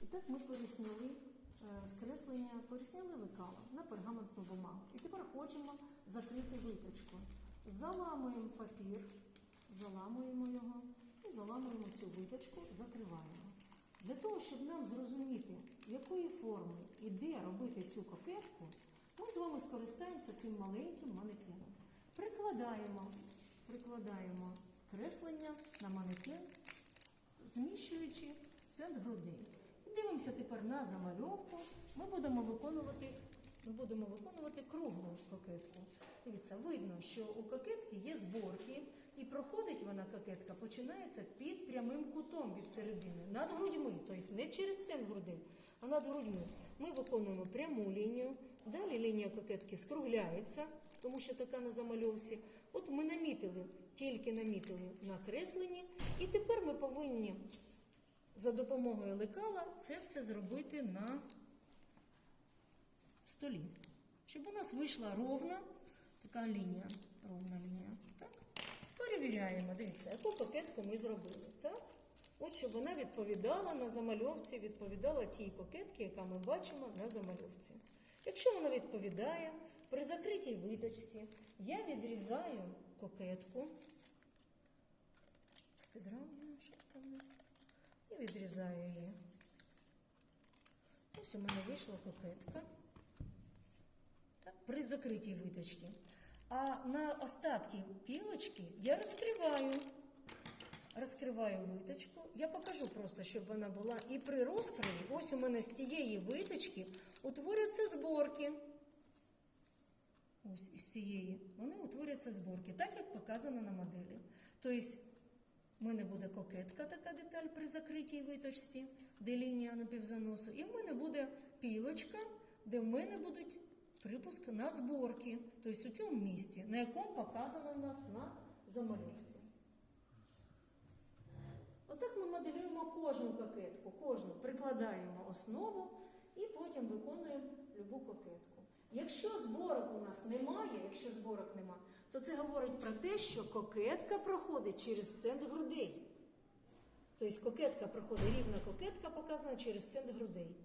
І так ми порісняли е, скреслення, порісняли лекала на пергаментну бумагу. І тепер хочемо закрити виточку. Заламуємо папір, заламуємо його і заламуємо цю виточку, закриваємо. Для того, щоб нам зрозуміти, якої форми і де робити цю кокетку, ми з вами скористаємося цим маленьким манекеном. Прикладаємо, прикладаємо креслення на манекен, зміщуючи центр грудей. Дивимося тепер на замальовку. Ми будемо виконувати, ми будемо виконувати круглу кокетку. Дивіться, видно, що у кокетки є зборки, і проходить вона кокетка, починається під прямим кутом від середини, над грудьми, тобто не через центр грудей, а над грудьми. Ми виконуємо пряму лінію, далі лінія кокетки скругляється, тому що така на замальовці. От ми намітили, тільки намітили на кресленні, і тепер ми повинні за допомогою лекала це все зробити на столі. Щоб у нас вийшла ровна така лінія. Ровна лінія. Так? Перевіряємо, дивіться, яку кокетку ми зробили. Так? От щоб вона відповідала на замальовці, відповідала тій кокетці, яка ми бачимо на замальовці. Якщо вона відповідає, при закритій виточці я відрізаю кокетку. Підравнюю. І відрізаю її. Ось у мене вийшла кокетка. При закритій виточці. А на остатки пілочки я розкриваю. Розкриваю виточку. Я покажу просто, щоб вона була і при розкриві. Ось у мене з цієї виточки утворюються зборки. Ось із цієї. Вони утворюються зборки, так як показано на моделі. Тобто, в мене буде кокетка, така деталь при закритій виточці, де лінія напівзаносу. І в мене буде пілочка, де в мене будуть припуск на зборки, тобто у цьому місці, на якому показано у нас на замальовці. Отак ми моделюємо кожну кокетку, кожну прикладаємо основу і потім виконуємо любу кокетку. Якщо зборок у нас немає, якщо зборок немає, то це говорить про те, що кокетка проходить через центр грудей. Тобто кокетка проходить рівна кокетка, показана через центр грудей.